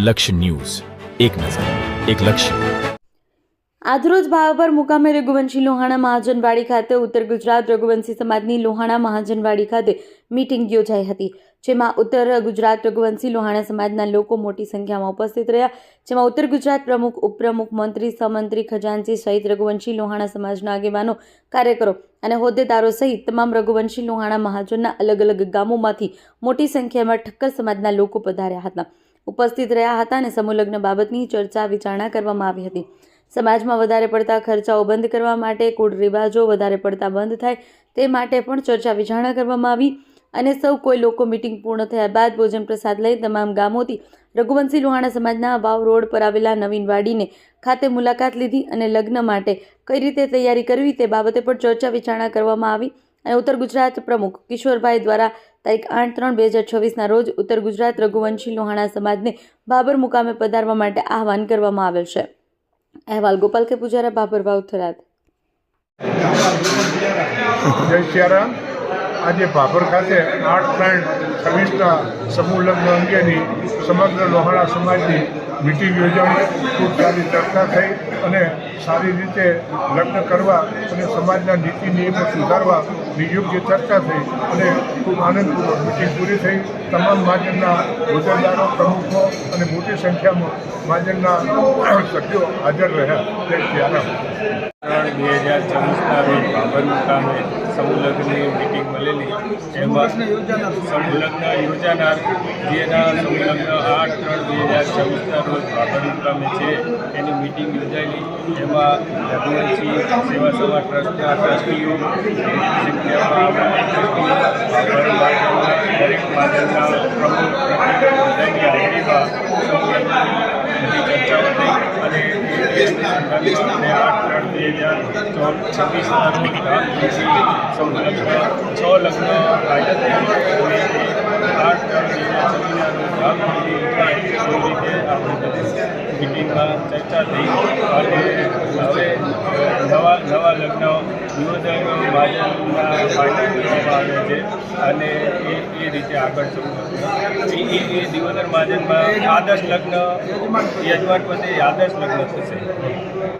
લક્ષ્ય ન્યૂઝ. એક નજર, એક લક્ષ્ય. આજરોજ ભાવભર મુકામે રઘુવંશી લોહાણા મહાજનવાડી ખાતે ઉત્તર ગુજરાત રઘુવંશી સમાજની લોહાણા મહાજનવાડી ખાતે મીટિંગ યોજાઈ હતી, જેમાં ઉત્તર ગુજરાત રઘુવંશી લોહાણા સમાજના લોકો મોટી સંખ્યામાં ઉપસ્થિત રહ્યા, જેમાં ઉત્તર ગુજરાત પ્રમુખ, ઉપપ્રમુખ, મંત્રી સમંત્રી ખજાનજી સહિત રઘુવંશી લોહાણા સમાજના આગેવાનો, કાર્યકરો અને હોદ્દેદારો સહિત તમામ રઘુવંશી લોહાણા મહાજનના અલગ અલગ ગામોમાંથી મોટી સંખ્યામાં ઠક્કર સમાજના લોકો પધાર્યા હતા. ઉપસ્થિત રહ્યા હતા અને સમુલગ્ન બાબતની ચર્ચા વિચારણા કરવામાં આવી હતી. સમાજમાં વધારે પડતા ખર્ચાઓ બંધ કરવા માટે કુળ રિવાજો વધારે પડતા બંધ થાય તે માટે પણ ચર્ચા વિચારણા કરવામાં આવી અને સૌ કોઈ લોકો મિટિંગ પૂર્ણ થયા બાદ ભોજન પ્રસાદ લઈ તમામ ગામોથી રઘુવંશી લોહાણા સમાજના વાવ રોડ પર આવેલા નવીન વાડીને ખાતે મુલાકાત લીધી અને લગ્ન માટે કઈ રીતે તૈયારી કરવી તે બાબતે પણ ચર્ચા વિચારણા કરવામાં આવી. અને ઉત્તર ગુજરાત પ્રમુખ કિશોરભાઈ દ્વારા તારીખ આઠ ત્રણ બે હજાર છવ્વીસના રોજ ઉત્તર ગુજરાત રઘુવંશી લોહાણા સમાજને બાબર મુકામે પધારવા માટે આહવાન કરવામાં આવેલ છે. અહેવાલ ગોપાલ કે પૂજારા બાબર વાવ થરાદ જય આજે ભાભર ખાતે આઠ ફ્રેન્ડ કવિસના સમૂહ લગ્ન અંગેની સમગ્ર લોહાણા સમાજની મિટિંગ યોજાણી ખૂબ સારી ચર્ચા થઈ અને સારી રીતે લગ્ન કરવા અને સમાજના નીતિ નિયમો સુધારવા યોગ્ય ચર્ચા થઈ અને ખૂબ આનંદપૂર્વક મિટિંગ પૂરી થઈ. તમામ માજનના હોદ્દેદારો પ્રમુખો અને મોટી સંખ્યામાં માજનના સભ્યો હાજર રહ્યા. તે ત્યારે બે હજાર ચોવીસના રોજ બાબર મુકામે સમૂહ લગ્નની એમાં સંલગ્ન લગ્ન યોજાનાર જેના સમૂહ આઠ ત્રણ બે હજાર ચોવીસના રોજ બાબર મુકામે છે. એની મિટિંગ યોજાયેલી. એમાં રઘુવંશી સેવા સભા ટ્રસ્ટના ટ્રસ્ટીઓ દરેક માધ્યમના પ્રમુખ પ્રતિનિધિ બધાની હાજરીમાં સમૂહ લગ્નની બધી ચર્ચાઓ થઈ અને એ અને આઠ બે હજાર ચોવીસ છવ્વીસના રોજ છ લગ્ન ફાઇનલ આઠ ત્રણ બે હજાર છવ્વીસના રોજ ઉજવાય એવી રીતે આપણે મિટિંગમાં ચર્ચા થઈ અને હવે નવા નવા લગ્ન યુવદળ મહાજનના ફાઇનલ આવે છે અને એ એ રીતે આગળ એ એ એ દિવોદર મહાજનમાં આદર્શ લગ્ન યજમાન પદે આદર્શ લગ્ન થશે.